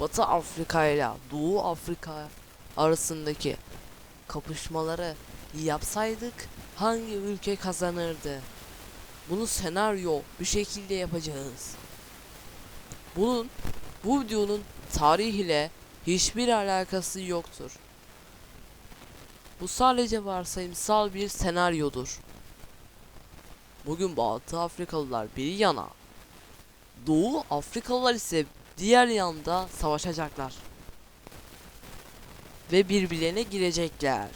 Batı Afrika ile Doğu Afrika arasındaki kapışmaları yapsaydık hangi ülke kazanırdı? Bunu senaryo bir şekilde yapacağız. Bunun bu videonun tarih ile hiçbir alakası yoktur. Bu sadece varsayımsal bir senaryodur. Bugün Batı Afrikalılar bir yana, Doğu Afrikalılar ise diğer yanda savaşacaklar. Ve birbirlerine girecekler.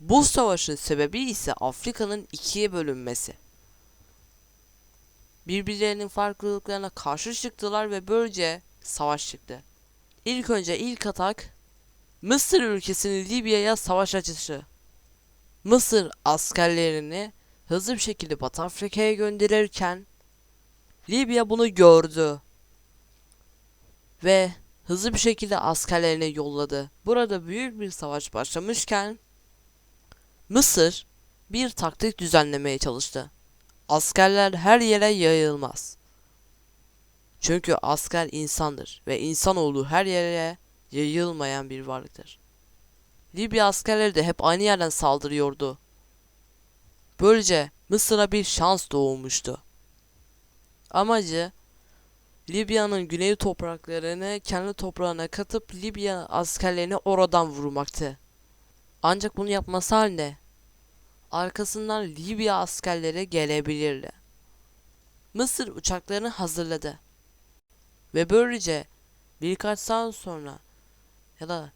Bu savaşın sebebi ise Afrika'nın ikiye bölünmesi. Birbirlerinin farklılıklarına karşı çıktılar ve böylece savaş çıktı. İlk önce ilk atak Mısır ülkesinin Libya'ya savaş açışı. Mısır askerlerini hızlı bir şekilde Batı Afrika'ya gönderirken Libya bunu gördü ve hızlı bir şekilde askerlerini yolladı. Burada büyük bir savaş başlamışken Mısır bir taktik düzenlemeye çalıştı. Askerler her yere yayılmaz. Çünkü asker insandır ve insanoğlu her yere yayılmayan bir varlıktır. Libya askerleri de hep aynı yerden saldırıyordu. Böylece Mısır'a bir şans doğmuştu. Amacı Libya'nın güney topraklarını kendi toprağına katıp Libya askerlerini oradan vurmaktı. Ancak bunu yapması halinde arkasından Libya askerleri gelebilirdi. Mısır uçaklarını hazırladı. Ve böylece birkaç saat sonra ya da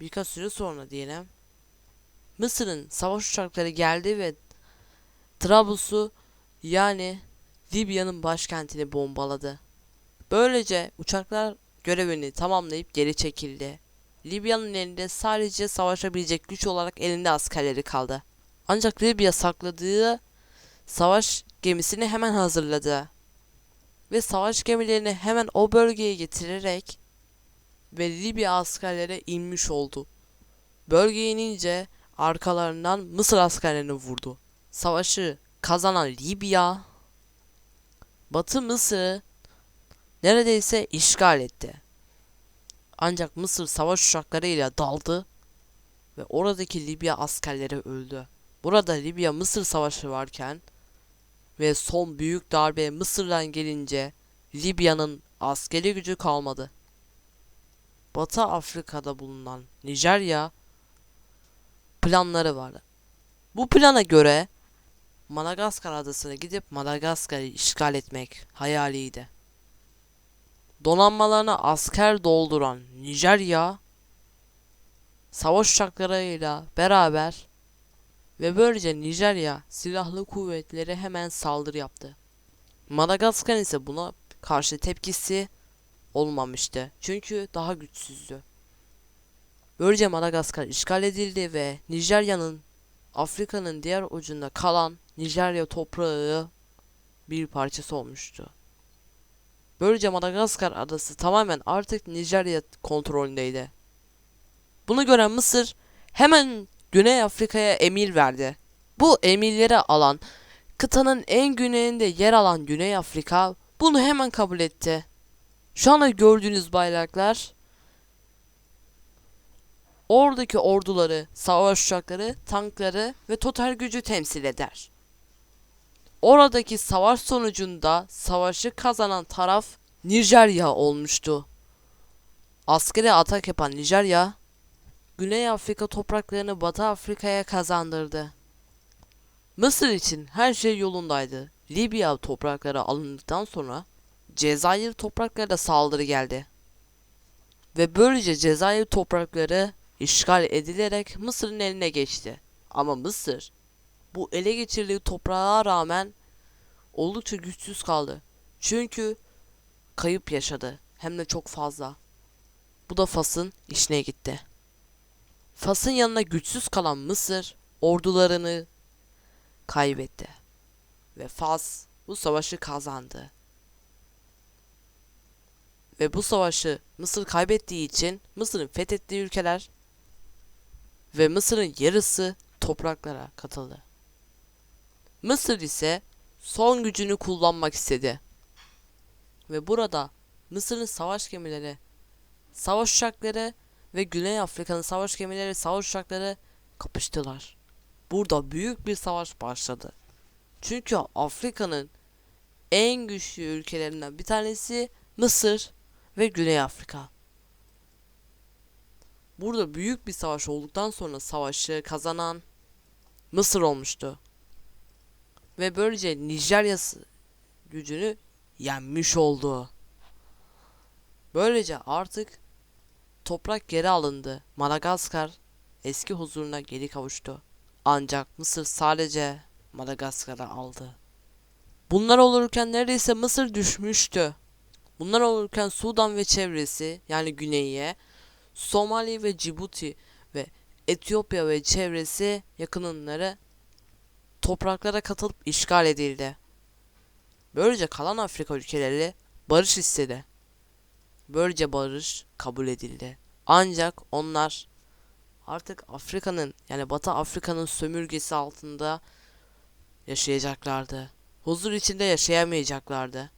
birkaç süre sonra diyelim Mısır'ın savaş uçakları geldi ve Trablus'u yani Libya'nın başkentini bombaladı. Böylece uçaklar görevini tamamlayıp geri çekildi. Libya'nın elinde sadece savaşabilecek güç olarak elinde askerleri kaldı. Ancak Libya sakladığı savaş gemisini hemen hazırladı. Ve savaş gemilerini hemen o bölgeye getirerek ve Libya askerlere inmiş oldu. Bölgeye inince arkalarından Mısır askerlerini vurdu. Savaşı kazanan Libya, Batı Mısır'ı neredeyse işgal etti. Ancak Mısır savaş uçaklarıyla daldı ve oradaki Libya askerleri öldü. Burada Libya Mısır savaşı varken ve son büyük darbe Mısır'dan gelince Libya'nın askeri gücü kalmadı. Batı Afrika'da bulunan Nijerya planları vardı. Bu plana göre Madagaskar adasına gidip Madagaskar'ı işgal etmek hayaliydi. Donanmalarına asker dolduran Nijerya savaş uçaklarıyla beraber ve böylece Nijerya silahlı kuvvetleri hemen saldırı yaptı. Madagaskar ise buna karşı tepkisi olmamıştı. Çünkü daha güçsüzdü. Böylece Madagaskar işgal edildi ve Nijerya'nın Afrika'nın diğer ucunda kalan Nijerya toprağı bir parçası olmuştu. Böylece Madagaskar adası tamamen artık Nijerya kontrolündeydi. Bunu gören Mısır hemen Güney Afrika'ya emir verdi. Bu emirleri alan kıtanın en güneyinde yer alan Güney Afrika bunu hemen kabul etti. Şu anda gördüğünüz bayraklar oradaki orduları, savaş uçakları, tankları ve total gücü temsil eder. Oradaki savaş sonucunda savaşı kazanan taraf Nijerya olmuştu. Askeri atak yapan Nijerya, Güney Afrika topraklarını Batı Afrika'ya kazandırdı. Mısır için her şey yolundaydı. Libya toprakları alındıktan sonra Cezayir topraklarına saldırı geldi. Ve böylece Cezayir toprakları işgal edilerek Mısır'ın eline geçti. Ama Mısır bu ele geçirdiği toprağa rağmen oldukça güçsüz kaldı. Çünkü kayıp yaşadı. Hem de çok fazla. Bu da Fas'ın işine gitti. Fas'ın yanına güçsüz kalan Mısır ordularını kaybetti. Ve Fas bu savaşı kazandı. Ve bu savaşı Mısır kaybettiği için Mısır'ın fethettiği ülkeler ve Mısır'ın yarısı topraklara katıldı. Mısır ise son gücünü kullanmak istedi. Ve burada Mısır'ın savaş gemileri, savaş uçakları ve Güney Afrika'nın savaş gemileri, savaş uçakları kapıştılar. Burada büyük bir savaş başladı. Çünkü Afrika'nın en güçlü ülkelerinden bir tanesi Mısır ve Güney Afrika. Burada büyük bir savaş olduktan sonra savaşı kazanan Mısır olmuştu. Ve böylece Nijerya gücünü yenmiş oldu. Böylece artık toprak geri alındı. Madagaskar eski huzuruna geri kavuştu. Ancak Mısır sadece Madagaskar'ı aldı. Bunlar olurken neredeyse Mısır düşmüştü. Bunlar olurken Sudan ve çevresi yani güneye, Somali ve Cibuti ve Etiyopya ve çevresi yakınınları topraklara katılıp işgal edildi. Böylece kalan Afrika ülkeleri barış istedi. Böylece barış kabul edildi. Ancak onlar artık Afrika'nın yani Batı Afrika'nın sömürgesi altında yaşayacaklardı. Huzur içinde yaşayamayacaklardı.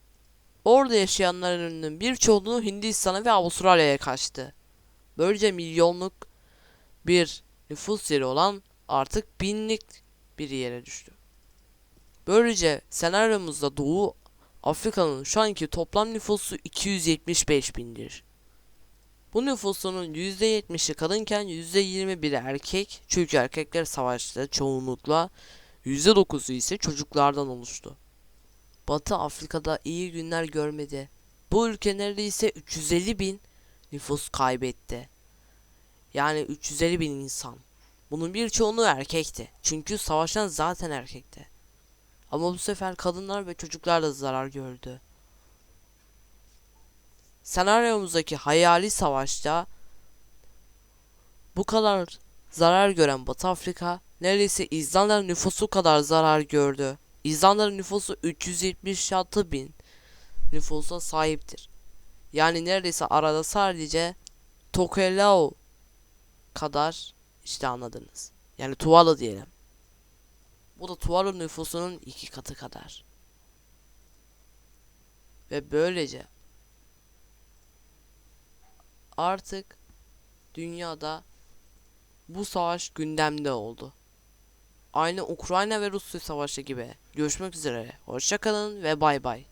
Orada yaşayanların birçoğunu Hindistan'a ve Avustralya'ya kaçtı. Böylece milyonluk bir nüfus yeri olan artık binlik bir yere düştü. Böylece senaryomuzda Doğu Afrika'nın şu anki toplam nüfusu 275 bindir. Bu nüfusunun %70'i kadınken %21'i erkek çünkü erkekler savaşta çoğunlukla %9'u ise çocuklardan oluştu. Batı Afrika'da iyi günler görmedi. Bu ülke neredeyse 350 bin nüfus kaybetti. Yani 350 bin insan. Bunun birçoğunu erkekti. Çünkü savaşan zaten erkekti. Ama bu sefer kadınlar ve çocuklar da zarar gördü. Senaryomuzdaki hayali savaşta bu kadar zarar gören Batı Afrika neredeyse İzlanda'nın nüfusu kadar zarar gördü. İzlanda'nın nüfusu 376 bin nüfusa sahiptir. Yani neredeyse arada sadece Tokelau kadar işte anladınız. Yani Tuvalu diyelim. Bu da Tuvalu nüfusunun iki katı kadar. Ve böylece artık dünyada bu savaş gündemde oldu. Aynı Ukrayna ve Rusya savaşı gibi. Görüşmek üzere. Hoşçakalın ve bay bay.